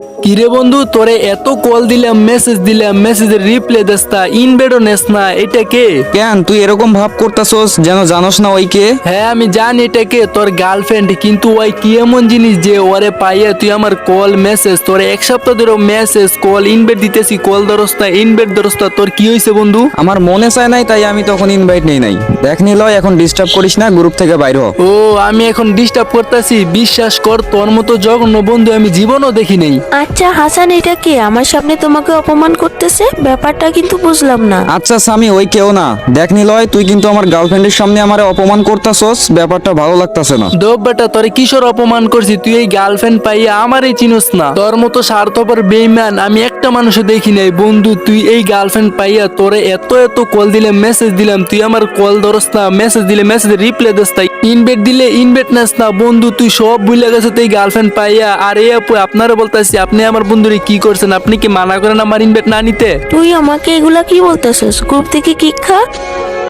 কিরে বন্ধু তোরে এত কল দিলাম মেসেজ দিলাম মেসেজের রিপ্লাই দেস না নেস না এটা কে? কেন তুই এরকম ভাব করতাছস যেন জানোস না ওই কে? হ্যাঁ আমি জানি এটা কে তোর গার্লফ্রেন্ড কিন্তু ওই কি এমন জিনিস যে ওরে পাইয়া তুই আমার কল মেসেজ তোর এক সপ্তাহ ধরে মেসেজ কল ইনবেড দিতেছি কল ধরস না ধরস না তোর কি হয়েছে বন্ধু? আমার মনে চায় নাই তাই আমি তখন ইনভাইট নেই নাই। দেখ নিলয় এখন ডিস্টার্ব করিস না গ্রুপ থেকে বাইর হ। ও আমি এখন ডিস্টার্ব করতাছি বিশ্বাস কর তোর মতো জঘন্য বন্ধু আমি জীবনও দেখি নেই। আচ্ছা হাসান এটা কি? আমার সামনে তোমাকে অপমান করতেছে? ব্যাপারটা কিন্তু বুঝলাম না। আচ্ছা স্বামী ওই কেউ না। দেখ নিলয় তুই কিন্তু আমার গার্লফ্রেন্ডের সামনে আমারে অপমান করতাছস ব্যাপারটা ভালো লাগতাছে না। দোব বেটা তোর কিশোর অপমান করছি? তুই এই গার্লফ্রেন্ড পাইয়া আমারই চিনস না। তোর মতো স্বার্থপর বেইমান আমি একটা মানুষও দেখি নাই। বন্ধু তুই এই গার্লফ্রেন্ড পাইয়া তোরে এত এত কল দিলে মেসেজ দিলাম তুই আমার কল ধরস না মেসেজ দিলে মেসেজ রিপ্লাই দিস তাই। ইনভেট দিলে ইনভেট নাস না বন্ধু তুই সব ভুলে গেছে তুই গার্লফ্রেন্ড পাইয়া। আর এই আপু আপনারা বলতেছি আপনি আমার বন্ধুরে কি করছেন? আপনি কি মানা করেন আমার ইনভেট না নিতে? তুই আমাকে এগুলা কি বলতেছিস? গ্রুপ থেকে কি খা?